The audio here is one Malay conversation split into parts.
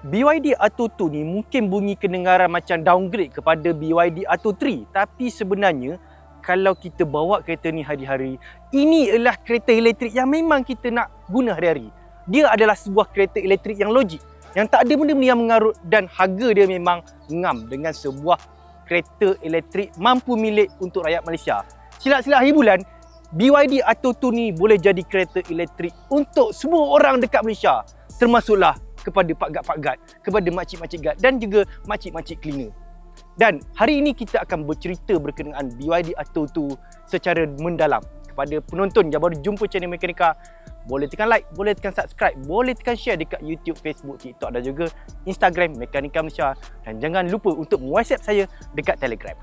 BYD Atto 2 ni mungkin bunyi kedengaran macam downgrade kepada BYD Atto 3 tapi sebenarnya kalau kita bawa kereta ni hari-hari ini adalah kereta elektrik yang memang kita nak guna hari-hari. Dia adalah sebuah kereta elektrik yang logik yang tak ada benda-benda yang mengarut dan harga dia memang ngam dengan sebuah kereta elektrik mampu milik untuk rakyat Malaysia. Silap-silap hari bulan BYD Atto 2 ni boleh jadi kereta elektrik untuk semua orang dekat Malaysia termasuklah kepada Pak Gad Pak Gad, kepada makcik-makcik Gad dan juga makcik-makcik cleaner. Dan hari ini kita akan bercerita berkenaan BYD Atto 2 secara mendalam. Kepada penonton yang baru jumpa channel Mekanika, boleh tekan like, boleh tekan subscribe, boleh tekan share dekat YouTube, Facebook, TikTok dan juga Instagram Mekanika Malaysia. Dan jangan lupa untuk WhatsApp saya dekat Telegram.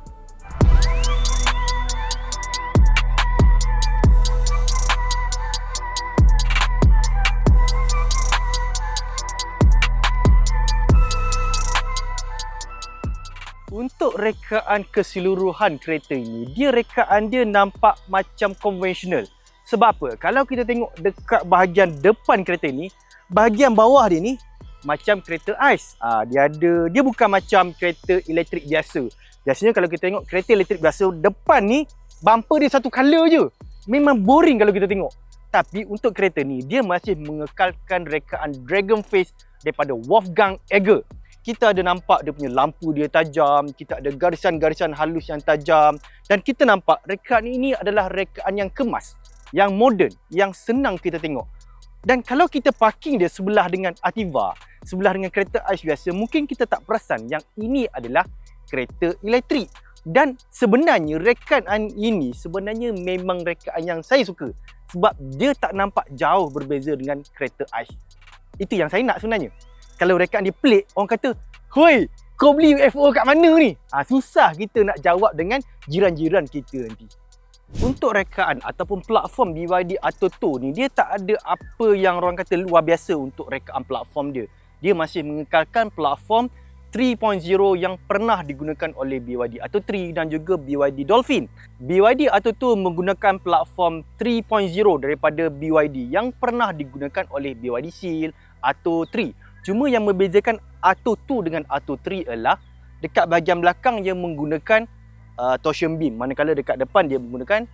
Untuk rekaan keseluruhan kereta ini, dia rekaan dia nampak macam konvensional. Sebab apa? Kalau kita tengok dekat bahagian depan kereta ni, bahagian bawah dia ni macam kereta ais. Ah, dia ada dia bukan macam kereta elektrik biasa. Biasanya kalau kita tengok kereta elektrik biasa depan ni bumper dia satu color je. Memang boring kalau kita tengok. Tapi untuk kereta ni dia masih mengekalkan rekaan Dragon Face daripada Wolfgang Egger kita ada nampak dia punya lampu dia tajam, kita ada garisan-garisan halus yang tajam dan kita nampak rekaan ini adalah rekaan yang kemas, yang moden, yang senang kita tengok. Dan kalau kita parking dia sebelah dengan Ativa, sebelah dengan kereta ais biasa, mungkin kita tak perasan yang ini adalah kereta elektrik. Dan sebenarnya rekaan ini sebenarnya memang rekaan yang saya suka sebab dia tak nampak jauh berbeza dengan kereta ais. Itu yang saya nak sebenarnya kalau rekaan dia pelik, orang kata, Hoi, kau beli UFO kat mana ni? Ha, susah kita nak jawab dengan jiran-jiran kita nanti. Untuk rekaan ataupun platform BYD Atto 2 ni, dia tak ada apa yang orang kata luar biasa untuk rekaan platform dia. Dia masih mengekalkan platform 3.0 yang pernah digunakan oleh BYD Atto 3 dan juga BYD Dolphin. BYD Atto 2 menggunakan platform 3.0 daripada BYD yang pernah digunakan oleh BYD Seal 3. Cuma yang membezakan Atto 2 dengan Atto 3 adalah dekat bahagian belakang yang menggunakan uh, torsion beam. Manakala dekat depan dia menggunakan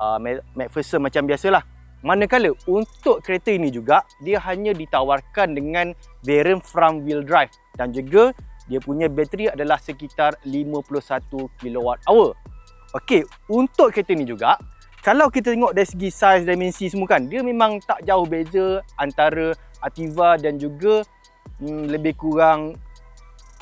uh, McPherson macam biasalah. Manakala untuk kereta ini juga dia hanya ditawarkan dengan variant front wheel drive dan juga dia punya bateri adalah sekitar 51 kWh. Okey, untuk kereta ini juga kalau kita tengok dari segi saiz dimensi semua kan dia memang tak jauh beza antara Ativa dan juga hmm, lebih kurang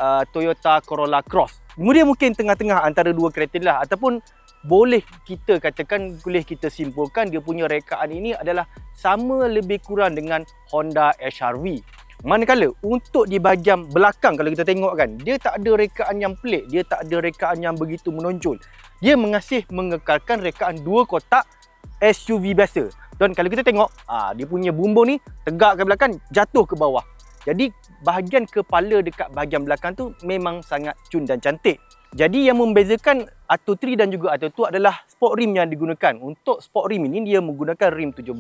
uh, Toyota Corolla Cross. Kemudian mungkin tengah-tengah antara dua kereta lah ataupun boleh kita katakan boleh kita simpulkan dia punya rekaan ini adalah sama lebih kurang dengan Honda HR-V. Manakala untuk di bahagian belakang kalau kita tengok kan dia tak ada rekaan yang pelik, dia tak ada rekaan yang begitu menonjol. Dia mengasih mengekalkan rekaan dua kotak SUV biasa. Dan kalau kita tengok, ah dia punya bumbung ni tegak ke belakang, jatuh ke bawah. Jadi bahagian kepala dekat bahagian belakang tu memang sangat cun dan cantik. Jadi yang membezakan Atto 3 dan juga Atto 2 adalah sport rim yang digunakan. Untuk sport rim ini dia menggunakan rim 17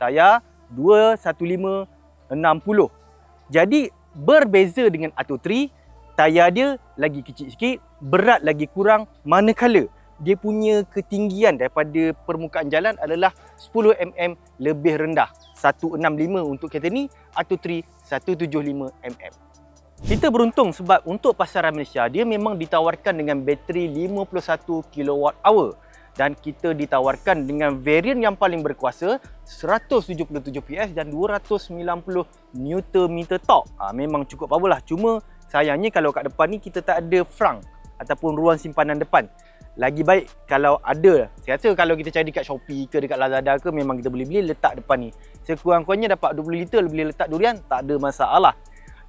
tayar 215 60. Jadi berbeza dengan Atto 3, tayar dia lagi kecil sikit, berat lagi kurang manakala dia punya ketinggian daripada permukaan jalan adalah 10 mm lebih rendah. 165 untuk kereta ni atau 3 175 mm. Kita beruntung sebab untuk pasaran Malaysia dia memang ditawarkan dengan bateri 51 kWh dan kita ditawarkan dengan varian yang paling berkuasa 177 PS dan 290 Nm torque. Ha, memang cukup power lah. Cuma sayangnya kalau kat depan ni kita tak ada frunk ataupun ruang simpanan depan lagi baik kalau ada. Saya rasa kalau kita cari dekat Shopee ke dekat Lazada ke memang kita boleh beli letak depan ni. Sekurang-kurangnya dapat 20 liter boleh letak durian tak ada masalah.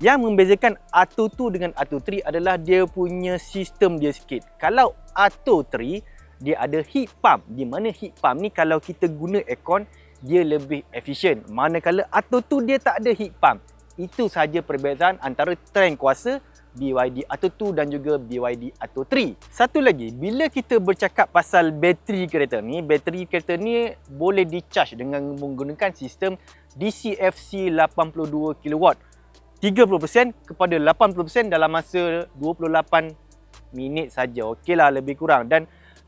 Yang membezakan Atto 2 dengan Atto 3 adalah dia punya sistem dia sikit. Kalau Atto 3 dia ada heat pump. Di mana heat pump ni kalau kita guna aircon dia lebih efisien. Manakala Atto 2 dia tak ada heat pump. Itu saja perbezaan antara trend kuasa BYD Atto 2 dan juga BYD Atto 3. Satu lagi, bila kita bercakap pasal bateri kereta ni, bateri kereta ni boleh di-charge dengan menggunakan sistem DCFC 82 kW. 30% kepada 80% dalam masa 28 minit saja. Okeylah lebih kurang dan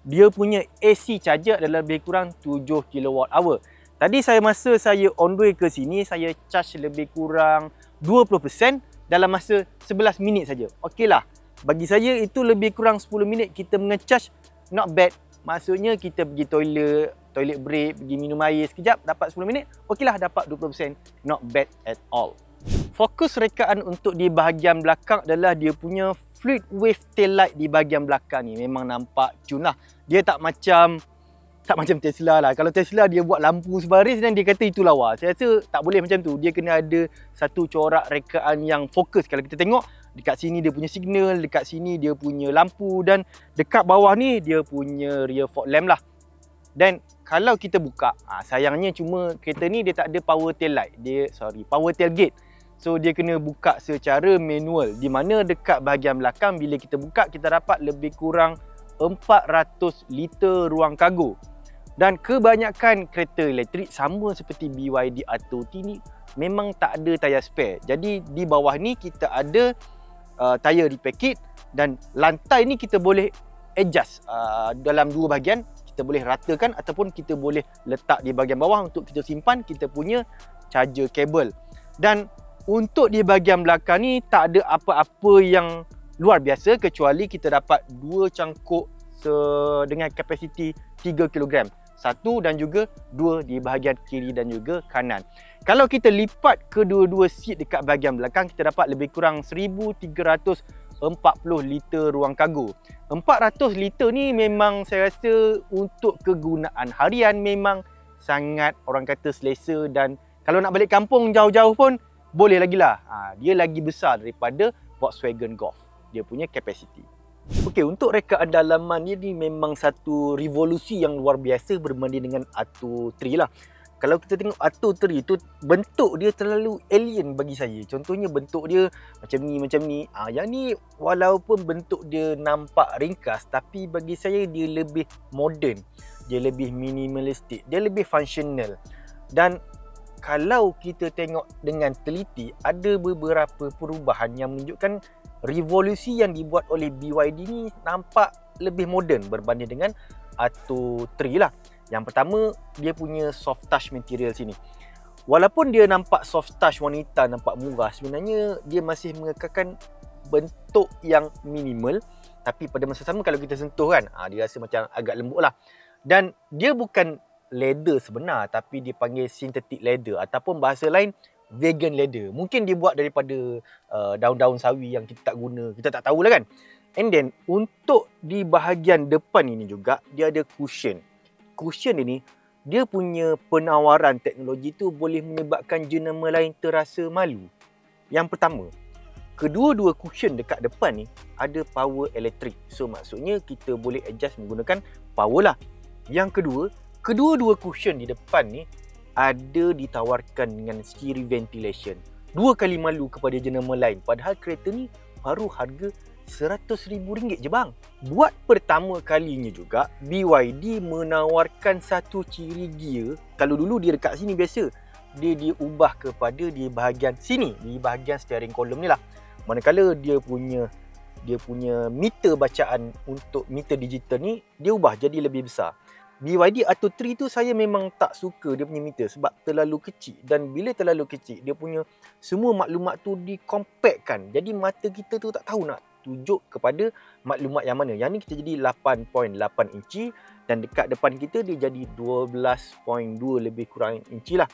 dia punya AC charger adalah lebih kurang 7 kWh. Tadi saya masa saya on the way ke sini saya charge lebih kurang 20% dalam masa 11 minit saja. Okeylah. Bagi saya itu lebih kurang 10 minit kita mengecharge not bad. Maksudnya kita pergi toilet, toilet break, pergi minum air sekejap dapat 10 minit. Okeylah dapat 20%. Not bad at all. Fokus rekaan untuk di bahagian belakang adalah dia punya fluid wave tail light di bahagian belakang ni. Memang nampak cun lah. Dia tak macam tak macam Tesla lah. Kalau Tesla dia buat lampu sebaris dan dia kata itu lawa. Saya rasa tak boleh macam tu. Dia kena ada satu corak rekaan yang fokus. Kalau kita tengok dekat sini dia punya signal, dekat sini dia punya lampu dan dekat bawah ni dia punya rear fog lamp lah. Dan kalau kita buka, ha, sayangnya cuma kereta ni dia tak ada power tail light. Dia sorry, power tail gate. So dia kena buka secara manual. Di mana dekat bahagian belakang bila kita buka kita dapat lebih kurang 400 liter ruang kargo. Dan kebanyakan kereta elektrik sama seperti BYD Atto T ni memang tak ada tayar spare. Jadi di bawah ni kita ada uh, tayar repair kit dan lantai ni kita boleh adjust uh, dalam dua bahagian. Kita boleh ratakan ataupun kita boleh letak di bahagian bawah untuk kita simpan kita punya charger kabel. Dan untuk di bahagian belakang ni tak ada apa-apa yang luar biasa kecuali kita dapat dua cangkuk dengan kapasiti 3 kg satu dan juga dua di bahagian kiri dan juga kanan. Kalau kita lipat kedua-dua seat dekat bahagian belakang, kita dapat lebih kurang 1340 liter ruang kargo. 400 liter ni memang saya rasa untuk kegunaan harian memang sangat orang kata selesa dan kalau nak balik kampung jauh-jauh pun boleh lagi lah. Ha, dia lagi besar daripada Volkswagen Golf. Dia punya capacity. Okey, untuk rekaan dalaman ni, ni memang satu revolusi yang luar biasa berbanding dengan Atto 3 lah. Kalau kita tengok Atto 3 tu bentuk dia terlalu alien bagi saya. Contohnya bentuk dia macam ni macam ni. Ah yang ni walaupun bentuk dia nampak ringkas tapi bagi saya dia lebih modern. Dia lebih minimalistik, dia lebih functional. Dan kalau kita tengok dengan teliti ada beberapa perubahan yang menunjukkan revolusi yang dibuat oleh BYD ni nampak lebih moden berbanding dengan Atto 3 lah. Yang pertama, dia punya soft touch material sini. Walaupun dia nampak soft touch wanita, nampak murah, sebenarnya dia masih mengekalkan bentuk yang minimal. Tapi pada masa sama kalau kita sentuh kan, ah, dia rasa macam agak lembut lah. Dan dia bukan leather sebenar, tapi dia panggil synthetic leather. Ataupun bahasa lain, vegan leather. Mungkin dia buat daripada uh, daun-daun sawi yang kita tak guna. Kita tak tahulah kan. And then untuk di bahagian depan ini juga dia ada cushion. Cushion ini dia punya penawaran teknologi tu boleh menyebabkan jenama lain terasa malu. Yang pertama, kedua-dua cushion dekat depan ni ada power elektrik. So maksudnya kita boleh adjust menggunakan power lah. Yang kedua, kedua-dua cushion di depan ni ada ditawarkan dengan siri ventilation. Dua kali malu kepada jenama lain. Padahal kereta ni baru harga RM100,000 je bang. Buat pertama kalinya juga, BYD menawarkan satu ciri gear. Kalau dulu dia dekat sini biasa, dia diubah kepada di bahagian sini, di bahagian steering column ni lah. Manakala dia punya dia punya meter bacaan untuk meter digital ni, dia ubah jadi lebih besar. BYD Atto 3 tu saya memang tak suka dia punya meter sebab terlalu kecil. Dan bila terlalu kecil dia punya semua maklumat tu dikompakkan jadi mata kita tu tak tahu nak tunjuk kepada maklumat yang mana. Yang ni kita jadi 8.8 inci dan dekat depan kita dia jadi 12.2 lebih kurang inci lah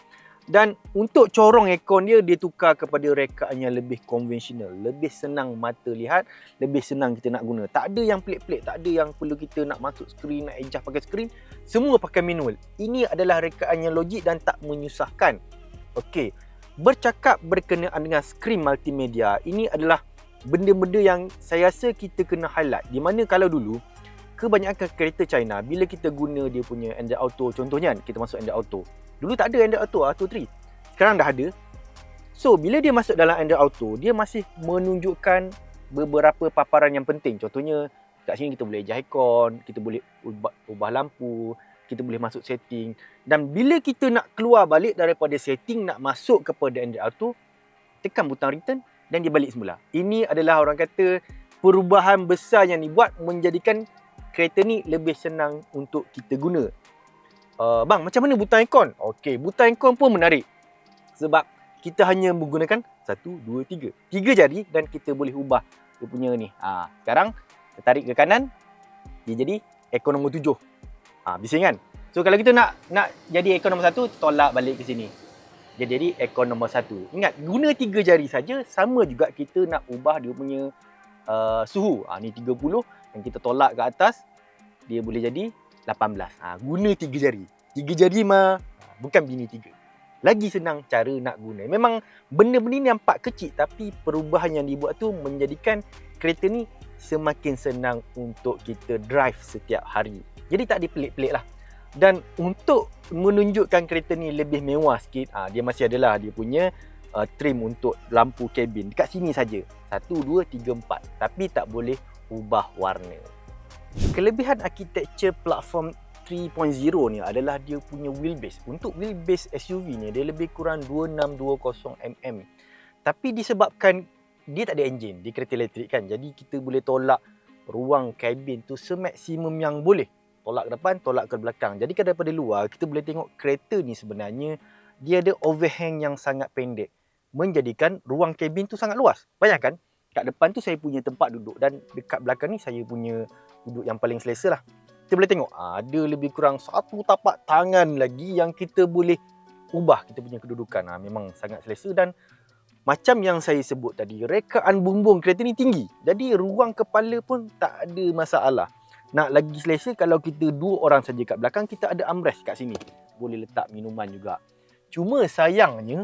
dan untuk corong aircon dia, dia tukar kepada rekaan yang lebih konvensional. Lebih senang mata lihat, lebih senang kita nak guna. Tak ada yang pelik-pelik, tak ada yang perlu kita nak masuk skrin, nak adjust pakai skrin. Semua pakai manual. Ini adalah rekaan yang logik dan tak menyusahkan. Okey, bercakap berkenaan dengan skrin multimedia, ini adalah benda-benda yang saya rasa kita kena highlight. Di mana kalau dulu, kebanyakan kereta China, bila kita guna dia punya Android Auto, contohnya kan, kita masuk Android Auto, Dulu tak ada Android Auto, Auto 3. Sekarang dah ada. So, bila dia masuk dalam Android Auto, dia masih menunjukkan beberapa paparan yang penting. Contohnya, kat sini kita boleh aircon, kita boleh ubah, ubah lampu, kita boleh masuk setting. Dan bila kita nak keluar balik daripada setting, nak masuk kepada Android Auto, tekan butang return dan dia balik semula. Ini adalah orang kata perubahan besar yang dibuat menjadikan kereta ni lebih senang untuk kita guna. Uh, bang, macam mana butang aircon? Okey, butang aircon pun menarik. Sebab kita hanya menggunakan satu, dua, tiga. Tiga jari dan kita boleh ubah dia punya ni. Ha, sekarang, kita tarik ke kanan, dia jadi aircon nombor tujuh. Ha, bising kan? So, kalau kita nak nak jadi aircon nombor satu, tolak balik ke sini. Dia jadi aircon nombor satu. Ingat, guna tiga jari saja, sama juga kita nak ubah dia punya uh, suhu. Ha, ni 30 dan kita tolak ke atas, dia boleh jadi 18. Ha, guna tiga jari. Tiga jari mah bukan bini tiga. Lagi senang cara nak guna. Memang benda-benda ni nampak kecil tapi perubahan yang dibuat tu menjadikan kereta ni semakin senang untuk kita drive setiap hari. Jadi tak dipelik-pelik lah. Dan untuk menunjukkan kereta ni lebih mewah sikit, ha, dia masih adalah dia punya uh, trim untuk lampu kabin. Dekat sini saja. Satu, dua, tiga, empat. Tapi tak boleh ubah warna. Kelebihan arkitektur platform 3.0 ni adalah dia punya wheelbase. Untuk wheelbase SUV ni dia lebih kurang 2620 mm. Tapi disebabkan dia tak ada enjin di kereta elektrik kan. Jadi kita boleh tolak ruang kabin tu semaksimum yang boleh. Tolak ke depan, tolak ke belakang. Jadi kalau daripada luar kita boleh tengok kereta ni sebenarnya dia ada overhang yang sangat pendek menjadikan ruang kabin tu sangat luas. Bayangkan kat depan tu saya punya tempat duduk dan dekat belakang ni saya punya duduk yang paling selesa lah. Kita boleh tengok ada lebih kurang satu tapak tangan lagi yang kita boleh ubah kita punya kedudukan. Ha, memang sangat selesa dan macam yang saya sebut tadi, rekaan bumbung kereta ni tinggi. Jadi ruang kepala pun tak ada masalah. Nak lagi selesa kalau kita dua orang saja kat belakang, kita ada armrest kat sini. Boleh letak minuman juga. Cuma sayangnya,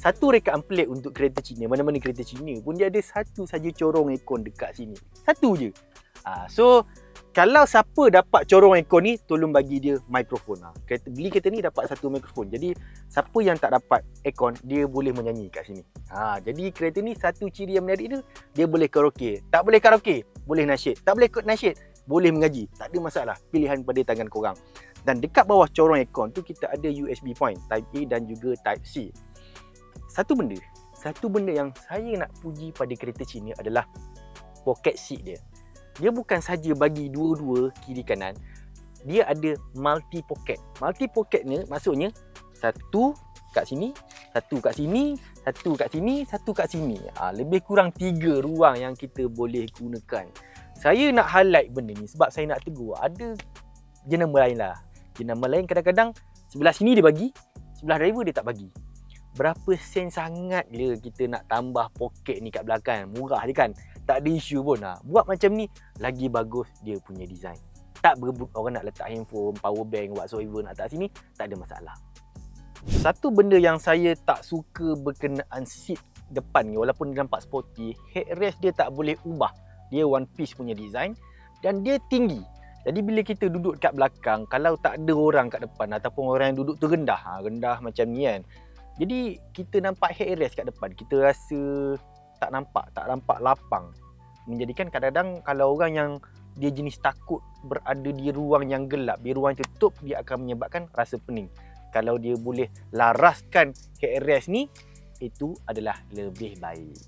satu rekaan pelik untuk kereta Cina, mana-mana kereta Cina pun dia ada satu saja corong aircon dekat sini. Satu je. Ha, so, kalau siapa dapat corong aircon ni, tolong bagi dia mikrofon. Ha, kereta, beli kereta ni dapat satu mikrofon. Jadi, siapa yang tak dapat aircon, dia boleh menyanyi kat sini. Ha, jadi, kereta ni satu ciri yang menarik dia, dia boleh karaoke. Tak boleh karaoke, boleh nasyid. Tak boleh nasyid, boleh mengaji. Tak ada masalah. Pilihan pada tangan korang. Dan dekat bawah corong aircon tu, kita ada USB point, Type A dan juga Type C satu benda satu benda yang saya nak puji pada kereta Cina adalah pocket seat dia. Dia bukan saja bagi dua-dua kiri kanan dia ada multi pocket. Multi pocket ni maksudnya satu kat sini satu kat sini satu kat sini satu kat sini. Ha, lebih kurang tiga ruang yang kita boleh gunakan. Saya nak highlight benda ni sebab saya nak tegur. Ada jenama lain lah. Jenama lain kadang-kadang sebelah sini dia bagi sebelah driver dia tak bagi berapa sen sangat le kita nak tambah poket ni kat belakang? Murah je kan? Tak ada isu pun. Lah. buat macam ni lagi bagus dia punya design. Tak berebut orang nak letak handphone power bank whatsoever nak letak sini tak ada masalah. Satu benda yang saya tak suka berkenaan seat depan ni walaupun dia nampak sporty headrest dia tak boleh ubah. Dia one piece punya design dan dia tinggi. Jadi bila kita duduk kat belakang kalau tak ada orang kat depan ataupun orang yang duduk tu rendah ha, rendah macam ni kan jadi kita nampak headrest kat depan, kita rasa tak nampak, tak nampak lapang. Menjadikan kadang-kadang kalau orang yang dia jenis takut berada di ruang yang gelap, di ruang tutup, dia akan menyebabkan rasa pening. Kalau dia boleh laraskan headrest ni, itu adalah lebih baik.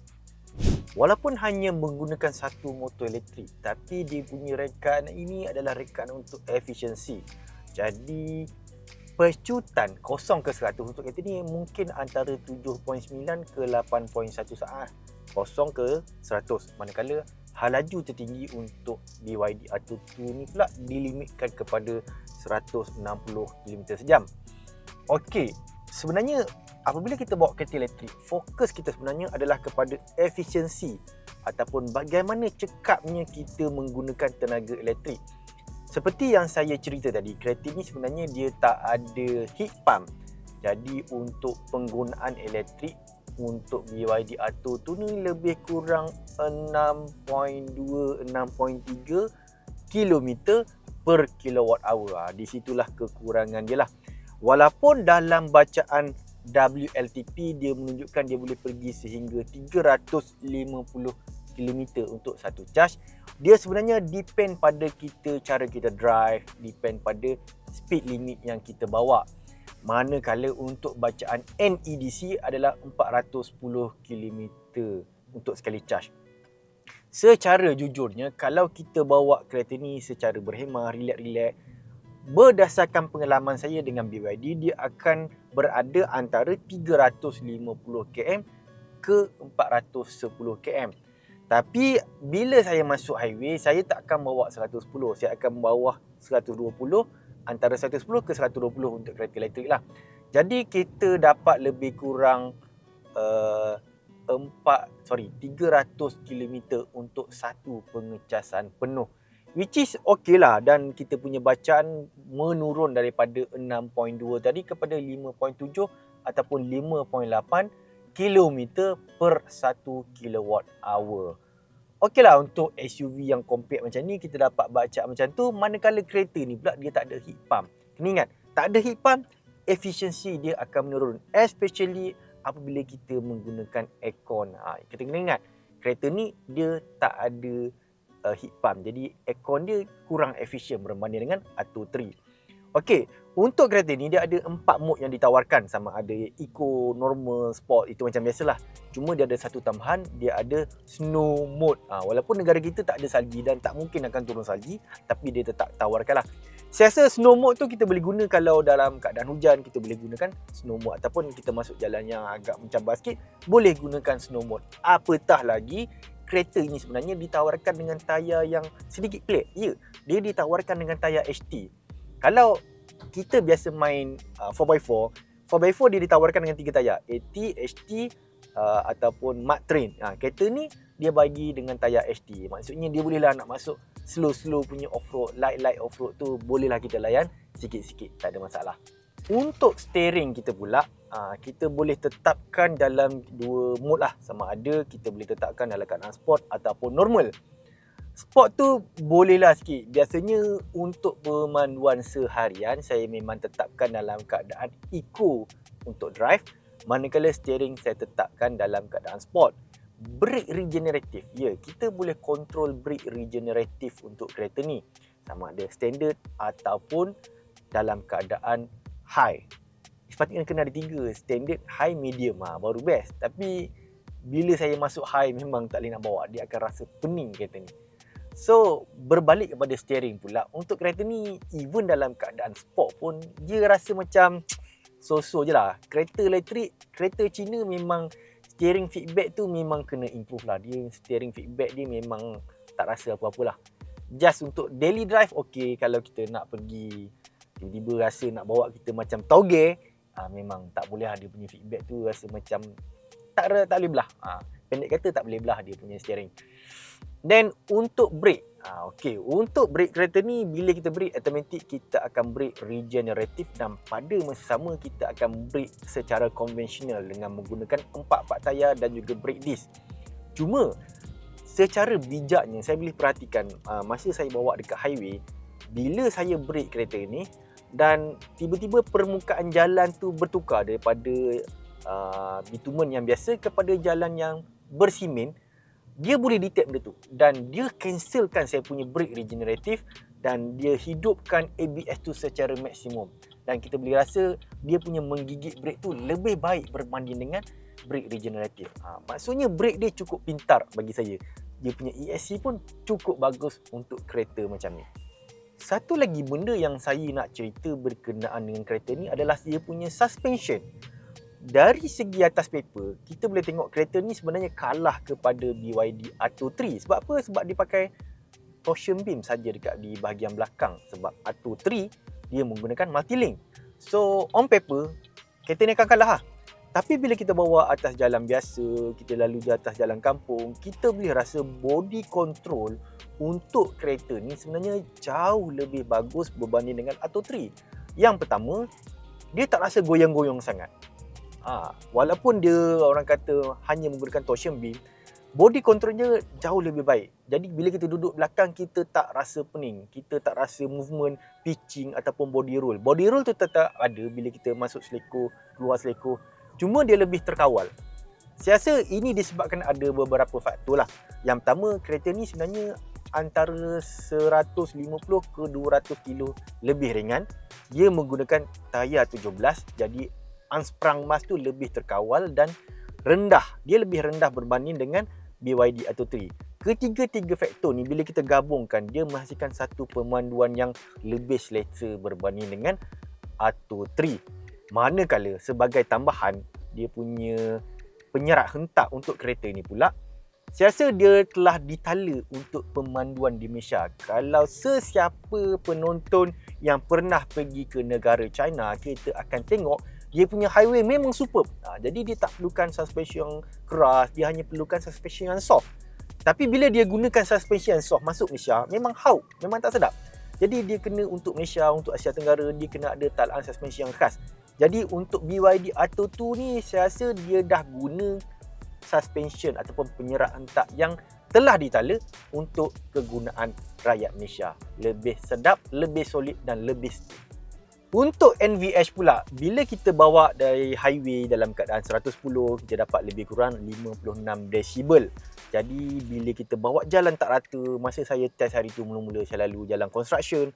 Walaupun hanya menggunakan satu motor elektrik, tapi dia punya rekaan ini adalah rekaan untuk efisiensi. Jadi pecutan 0 ke 100 untuk kereta ni mungkin antara 7.9 ke 8.1 saat. 0 ke 100 manakala halaju tertinggi untuk BYD Atto 2 ni pula dilimitkan kepada 160 km sejam. Okey, sebenarnya apabila kita bawa kereta elektrik fokus kita sebenarnya adalah kepada efisiensi ataupun bagaimana cekapnya kita menggunakan tenaga elektrik seperti yang saya cerita tadi, kereta ni sebenarnya dia tak ada heat pump. Jadi untuk penggunaan elektrik untuk BYD Atto tu ni lebih kurang 6.2 6.3 km per kilowatt hour. Ha, di situlah kekurangan dia lah. Walaupun dalam bacaan WLTP dia menunjukkan dia boleh pergi sehingga 350 km untuk satu charge dia sebenarnya depend pada kita cara kita drive depend pada speed limit yang kita bawa manakala untuk bacaan NEDC adalah 410 km untuk sekali charge. Secara jujurnya, kalau kita bawa kereta ni secara berhemah, relax-relax, berdasarkan pengalaman saya dengan BYD, dia akan berada antara 350 km ke 410 km. Tapi bila saya masuk highway, saya tak akan bawa 110. Saya akan bawa 120 antara 110 ke 120 untuk kereta elektrik lah. Jadi kita dapat lebih kurang uh, 4 sorry 300 km untuk satu pengecasan penuh. Which is okay lah dan kita punya bacaan menurun daripada 6.2 tadi kepada 5.7 ataupun 5.8 km per 1 kilowatt hour. Okey lah untuk SUV yang compact macam ni kita dapat baca macam tu manakala kereta ni pula dia tak ada heat pump. Kena ingat, tak ada heat pump, efisiensi dia akan menurun. Especially apabila kita menggunakan aircon. Ha, kita kena ingat, kereta ni dia tak ada uh, heat pump. Jadi aircon dia kurang efisien berbanding dengan Atto 3. Okey, untuk kereta ni dia ada empat mode yang ditawarkan sama ada eco, normal, sport itu macam biasalah. Cuma dia ada satu tambahan, dia ada snow mode. Ha, walaupun negara kita tak ada salji dan tak mungkin akan turun salji, tapi dia tetap tawarkan lah. Saya rasa snow mode tu kita boleh guna kalau dalam keadaan hujan kita boleh gunakan snow mode ataupun kita masuk jalan yang agak macam basket boleh gunakan snow mode. Apatah lagi kereta ini sebenarnya ditawarkan dengan tayar yang sedikit pelik. Ya, dia ditawarkan dengan tayar HT kalau kita biasa main uh, 4x4 4x4 dia ditawarkan dengan tiga tayar. AT, HT uh, ataupun Mud Train. Ha, kereta ni dia bagi dengan tayar HT maksudnya dia bolehlah nak masuk slow-slow punya off-road light-light off-road tu bolehlah kita layan sikit-sikit tak ada masalah. Untuk steering kita pula uh, kita boleh tetapkan dalam dua mode lah. Sama ada kita boleh tetapkan dalam keadaan sport ataupun normal Sport tu bolehlah sikit. Biasanya untuk pemanduan seharian saya memang tetapkan dalam keadaan eco untuk drive. Manakala steering saya tetapkan dalam keadaan sport. Brake regeneratif. Ya, kita boleh control brake regeneratif untuk kereta ni. Sama ada standard ataupun dalam keadaan high. Sepatutnya kena ada tiga. Standard, high, medium. Ha, baru best. Tapi bila saya masuk high memang tak boleh nak bawa. Dia akan rasa pening kereta ni. So berbalik kepada steering pula Untuk kereta ni even dalam keadaan sport pun Dia rasa macam so-so je lah. Kereta elektrik, kereta Cina memang Steering feedback tu memang kena improve lah. Dia steering feedback dia memang tak rasa apa-apa lah. Just untuk daily drive okay. Kalau kita nak pergi Tiba-tiba rasa nak bawa kita macam toge ha, Memang tak boleh lah dia punya feedback tu. Rasa macam tak, tak boleh belah. Ha, Pendek kata tak boleh belah dia punya steering Then untuk brake, ha, okay. untuk brake kereta ni bila kita brake automatic kita akan brake regeneratif dan pada masa sama kita akan brake secara konvensional dengan menggunakan empat-empat tayar dan juga brake disc. Cuma secara bijaknya saya boleh perhatikan uh, masa saya bawa dekat highway bila saya brake kereta ni dan tiba-tiba permukaan jalan tu bertukar daripada uh, bitumen yang biasa kepada jalan yang bersimen dia boleh detect benda tu dan dia cancelkan saya punya brake regeneratif dan dia hidupkan ABS tu secara maksimum dan kita boleh rasa dia punya menggigit brake tu lebih baik berbanding dengan brake regeneratif. Ha, maksudnya brake dia cukup pintar bagi saya. Dia punya ESC pun cukup bagus untuk kereta macam ni. Satu lagi benda yang saya nak cerita berkenaan dengan kereta ni adalah dia punya suspension dari segi atas paper, kita boleh tengok kereta ni sebenarnya kalah kepada BYD Atto 3. Sebab apa? Sebab dia pakai torsion beam saja dekat di bahagian belakang. Sebab Atto 3 dia menggunakan multi-link. So, on paper, kereta ni akan kalah lah. Tapi bila kita bawa atas jalan biasa, kita lalu di atas jalan kampung, kita boleh rasa body control untuk kereta ni sebenarnya jauh lebih bagus berbanding dengan Atto 3. Yang pertama, dia tak rasa goyang-goyang sangat. Ha, walaupun dia orang kata hanya menggunakan torsion beam, body controlnya jauh lebih baik. Jadi bila kita duduk belakang kita tak rasa pening, kita tak rasa movement pitching ataupun body roll. Body roll tu tetap ada bila kita masuk seleko, keluar seleko. Cuma dia lebih terkawal. Saya rasa ini disebabkan ada beberapa faktor lah. Yang pertama, kereta ni sebenarnya antara 150 ke 200 kilo lebih ringan dia menggunakan tayar 17 jadi ansprang mas tu lebih terkawal dan rendah. Dia lebih rendah berbanding dengan BYD Atto 3. Ketiga-tiga faktor ni bila kita gabungkan dia menghasilkan satu pemanduan yang lebih selesa berbanding dengan Atto 3. Manakala sebagai tambahan dia punya penyerat hentak untuk kereta ni pula saya rasa dia telah ditala untuk pemanduan di Malaysia. Kalau sesiapa penonton yang pernah pergi ke negara China, kita akan tengok dia punya highway memang superb. Ha, jadi dia tak perlukan suspension yang keras, dia hanya perlukan suspension yang soft. Tapi bila dia gunakan suspension yang soft masuk Malaysia, memang hauk, memang tak sedap. Jadi dia kena untuk Malaysia, untuk Asia Tenggara, dia kena ada talaan suspension yang khas. Jadi untuk BYD Atto 2 ni, saya rasa dia dah guna suspension ataupun penyerat hentak yang telah ditala untuk kegunaan rakyat Malaysia. Lebih sedap, lebih solid dan lebih stiff. Untuk NVH pula, bila kita bawa dari highway dalam keadaan 110, kita dapat lebih kurang 56 decibel. Jadi bila kita bawa jalan tak rata, masa saya test hari tu mula-mula saya lalu jalan construction,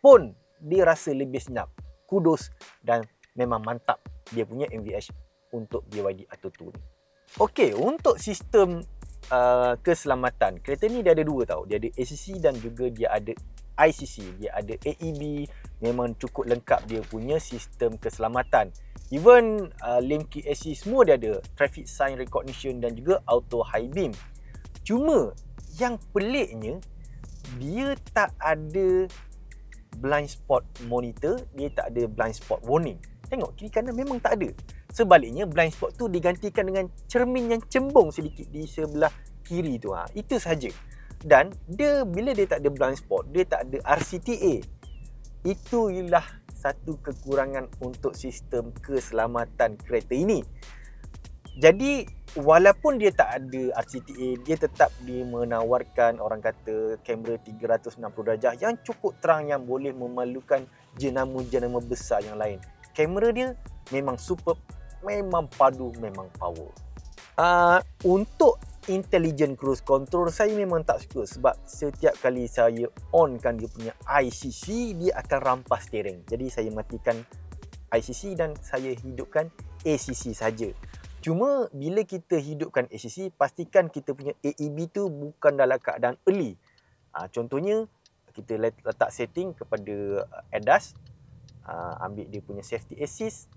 pun dia rasa lebih senyap. Kudos dan memang mantap dia punya NVH untuk BYD Atto 2 ni. Okey, untuk sistem uh, keselamatan, kereta ni dia ada dua tau. Dia ada ACC dan juga dia ada ICC. Dia ada AEB, memang cukup lengkap dia punya sistem keselamatan. Even uh, lane key assist semua dia ada. Traffic sign recognition dan juga auto high beam. Cuma yang peliknya dia tak ada blind spot monitor, dia tak ada blind spot warning. Tengok kiri kanan memang tak ada. Sebaliknya blind spot tu digantikan dengan cermin yang cembung sedikit di sebelah kiri tu. Ha, itu saja. Dan dia bila dia tak ada blind spot, dia tak ada RCTA itu ialah satu kekurangan untuk sistem keselamatan kereta ini. Jadi walaupun dia tak ada RCTA, dia tetap dia menawarkan orang kata kamera 360 darjah yang cukup terang yang boleh memalukan jenama-jenama besar yang lain. Kamera dia memang superb, memang padu, memang power. Uh, untuk intelligent cruise control saya memang tak suka sebab setiap kali saya onkan dia punya ICC dia akan rampas steering. Jadi saya matikan ICC dan saya hidupkan ACC saja. Cuma bila kita hidupkan ACC pastikan kita punya AEB tu bukan dalam keadaan early. Ha, contohnya kita letak setting kepada ADAS ha, ambil dia punya safety assist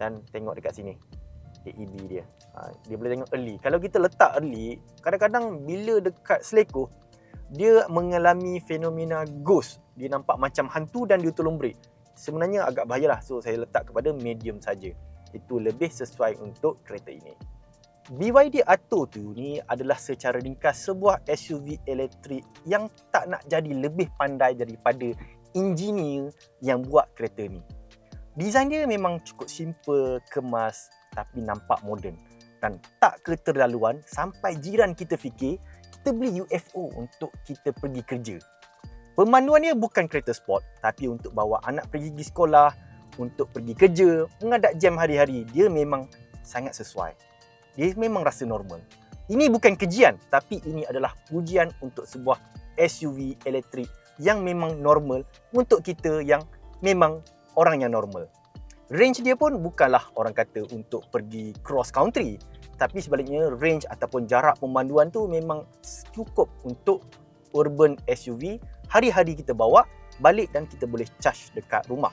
dan tengok dekat sini. AEB dia. Ha, dia boleh tengok early. Kalau kita letak early, kadang-kadang bila dekat selekoh, dia mengalami fenomena ghost. Dia nampak macam hantu dan dia tolong break. Sebenarnya agak bahayalah. So, saya letak kepada medium saja. Itu lebih sesuai untuk kereta ini. BYD Atto tu ni adalah secara ringkas sebuah SUV elektrik yang tak nak jadi lebih pandai daripada engineer yang buat kereta ni. Design dia memang cukup simple, kemas, tapi nampak moden dan tak keterlaluan sampai jiran kita fikir kita beli UFO untuk kita pergi kerja. Pemanduan dia bukan kereta sport tapi untuk bawa anak pergi pergi sekolah, untuk pergi kerja, mengadap jam hari-hari, dia memang sangat sesuai. Dia memang rasa normal. Ini bukan kejian tapi ini adalah pujian untuk sebuah SUV elektrik yang memang normal untuk kita yang memang orang yang normal range dia pun bukanlah orang kata untuk pergi cross country. Tapi sebaliknya range ataupun jarak pemanduan tu memang cukup untuk urban SUV hari-hari kita bawa balik dan kita boleh charge dekat rumah.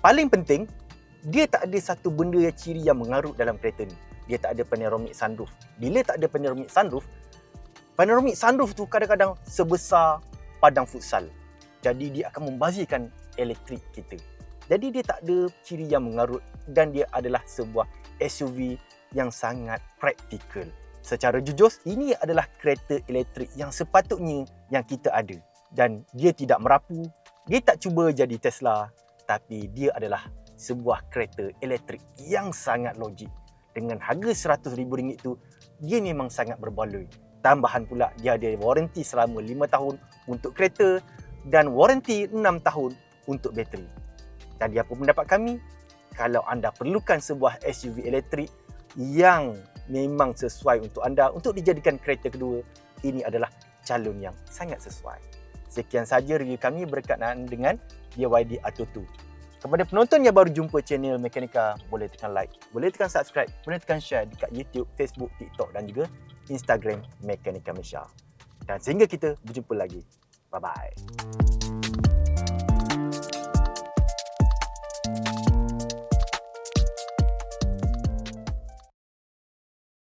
Paling penting dia tak ada satu benda yang ciri yang mengarut dalam kereta ni. Dia tak ada panoramic sunroof. Bila tak ada panoramic sunroof panoramic sunroof tu kadang-kadang sebesar padang futsal. Jadi dia akan membazirkan elektrik kita jadi dia tak ada ciri yang mengarut dan dia adalah sebuah SUV yang sangat praktikal. Secara jujur, ini adalah kereta elektrik yang sepatutnya yang kita ada. Dan dia tidak merapu, dia tak cuba jadi Tesla, tapi dia adalah sebuah kereta elektrik yang sangat logik. Dengan harga RM100,000 itu, dia memang sangat berbaloi. Tambahan pula, dia ada waranti selama 5 tahun untuk kereta dan waranti 6 tahun untuk bateri. Jadi apa pendapat kami? Kalau anda perlukan sebuah SUV elektrik yang memang sesuai untuk anda untuk dijadikan kereta kedua, ini adalah calon yang sangat sesuai. Sekian saja review kami berkaitan dengan BYD Atto 2. Kepada penonton yang baru jumpa channel Mekanika, boleh tekan like, boleh tekan subscribe, boleh tekan share dekat YouTube, Facebook, TikTok dan juga Instagram Mekanika Malaysia. Dan sehingga kita berjumpa lagi. Bye-bye.